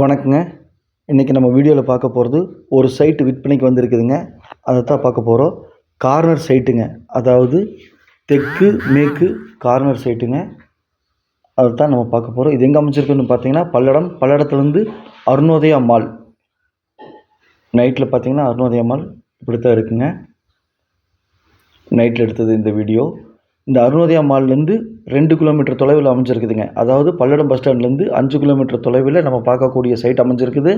வணக்கங்க. இன்றைக்கி நம்ம வீடியோவில் பார்க்க போகிறது ஒரு சைட்டு விற்பனைக்கு வந்திருக்குதுங்க. அதை தான் பார்க்க போகிறோம் கார்னர் சைட்டுங்க. அதாவது தெற்கு மேற்கு கார்னர் சைட்டுங்க. அதை தான் நம்ம பார்க்க போகிறோம் இது எங்கே அமைச்சிருக்குன்னு பார்த்தீங்கன்னா பல்லடம். பல்லடத்துலேருந்து அருணோதயா மால். நைட்டில் பார்த்தீங்கன்னா அருணோதயா மால் இப்படி தான் இருக்குங்க. நைட்டில் எடுத்தது இந்த வீடியோ. இந்த அருணோதயா மால்லேருந்து ரெண்டு கிலோமீட்டர் தொலைவில் அமைஞ்சிருக்குதுங்க. அதாவது பல்லடம் பஸ் ஸ்டாண்ட்லேருந்து அஞ்சு கிலோமீட்டர் தொலைவில் நம்ம பார்க்கக்கூடிய சைட் அமைஞ்சிருக்குது.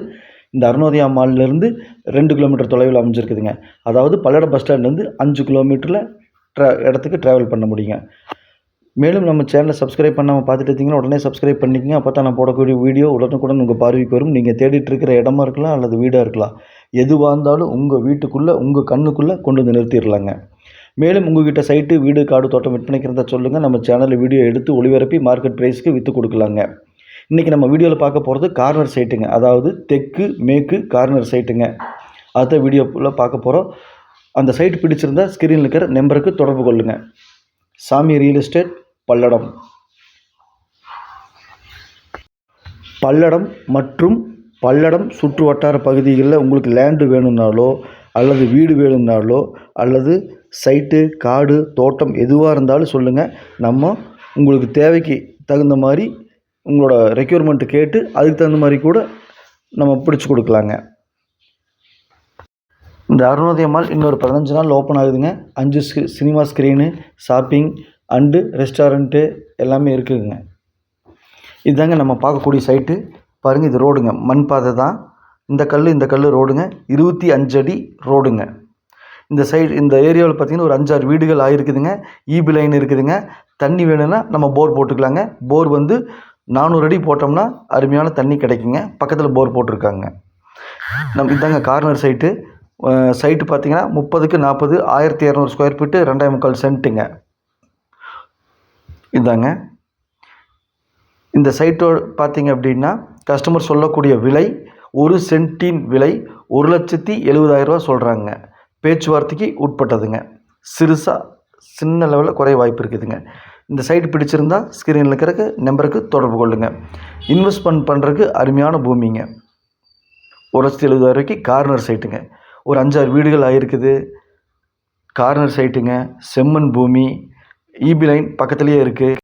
இந்த அருணோதயா மால்லேருந்து ரெண்டு கிலோமீட்டர் தொலைவில் அமைஞ்சிருக்குதுங்க. அதாவது பல்லடம் பஸ் ஸ்டாண்ட்லேருந்து அஞ்சு கிலோமீட்டரில் ட்ரா இடத்துக்கு ட்ராவல் பண்ண முடியுங்க. மேலும் நம்ம சேனலை சப்ஸ்கிரைப் பண்ணாமல் பார்த்துட்டு இருந்தீங்கன்னா உடனே சப்ஸ்கிரைப் பண்ணிக்கங்க. அப்போ தான் நான் போடக்கூடிய வீடியோ உடனுக்குடன் உங்கள் பார்வைக்கு வரும். நீங்கள் தேடிட்டு இருக்கிற இடமா இருக்கலாம் அல்லது வீடாக இருக்கலாம். எதுவாக இருந்தாலும் உங்கள் வீட்டுக்குள்ளே உங்கள் கண்ணுக்குள்ளே கொண்டு வந்து நிறுத்திடலாங்க. மேலும் உங்ககிட்ட சைட்டு வீடு காடு தோட்டம் விற்பனைக்கு இருந்தால் சொல்லுங்கள் நம்ம சேனலில் வீடியோ எடுத்து ஒளிபரப்பி மார்க்கெட் ப்ரைஸ்க்கு விற்று கொடுக்கலாங்க. இன்றைக்கி நம்ம வீடியோவில் பார்க்க போகிறது கார்னர் சைட்டுங்க அதாவது தெற்கு மேற்கு கார்னர் சைட்டுங்க அதுதான் வீடியோவில் பார்க்க போகிறோம் அந்த சைட் பிடிச்சிருந்தா ஸ்க்ரீனில் இருக்கிற நம்பருக்கு தொடர்பு கொள்ளுங்கள் சாமி ரியல் எஸ்டேட் பல்லடம். பல்லடம் மற்றும் பல்லடம் சுற்று வட்டார பகுதிகளில் உங்களுக்கு லேண்டு வேணும்னாலோ அல்லது வீடு வேணும்னாலோ அல்லது சைட்டு காடு தோட்டம் எதுவாக இருந்தாலும் சொல்லுங்கள் நம்ம உங்களுக்கு தேவைக்கு தகுந்த மாதிரி உங்களோட ரெக்யூர்மெண்ட்டு கேட்டு அதுக்கு தகுந்த மாதிரி கூட நம்ம பிடிச்சி கொடுக்கலாங்க. இந்த அருணோதய மால் இன்னொரு பதினஞ்சு நாள் ஓப்பன் ஆகுதுங்க. அஞ்சு ஸ்க்ரீ cinema screen shopping and restaurant எல்லாமே இருக்குதுங்க இதுதாங்க நம்ம பார்க்கக்கூடிய சைட்டு. பாருங்கள் இது ரோடுங்க. மண் பாதை தான். இந்த கல் இந்த கல் ரோடுங்க. இருபத்தி அஞ்சு அடி ரோடுங்க. இந்த சைடு இந்த ஏரியாவில் பார்த்தீங்கன்னா ஒரு அஞ்சாறு வீடுகள் ஆகிருக்குதுங்க ஈபி லைன் இருக்குதுங்க. தண்ணி வேணும்னா நம்ம போர் போட்டுக்கலாங்க. போர் வந்து நானூறு அடி போட்டோம்னா அருமையான தண்ணி கிடைக்குங்க. பக்கத்தில் போர் போட்டிருக்காங்க. நம்ம இதாங்க கார்னர் சைட்டு சைட்டு பார்த்தீங்கன்னா முப்பதுக்கு நாற்பது ஆயிரத்தி இரநூறு ஸ்கொயர் ஃபீட்டு ரெண்டாயிரம் முக்கால் சென்ட்டுங்க. இதாங்க. இந்த சைட்டோட பார்த்தீங்க அப்படின்னா கஸ்டமர் சொல்லக்கூடிய விலை ஒரு சென்ட்டின் விலை ஒரு லட்சத்தி எழுபதாயிரரூவா சொல்கிறாங்க பேச்சுவார்த்தைக்கு உட்பட்டதுங்க. சிறுசாக சின்ன லெவலில் குறைய வாய்ப்பு இருக்குதுங்க. இந்த சைட் பிடிச்சிருந்தா ஸ்க்ரீனில் இருக்கிறக்கு நம்பருக்கு தொடர்பு கொள்ளுங்கள் இன்வெஸ்ட்மெண்ட் பண்ணுறதுக்கு அருமையான பூமிங்க. ஒரு லட்சத்தி எழுபதாயிரூவாய்க்கு கார்னர் சைட்டுங்க ஒரு அஞ்சாறு வீடுகள் ஆகிருக்குது கார்னர் சைட்டுங்க செம்மண் பூமி. ஈபி லைன் பக்கத்துலேயே இருக்குது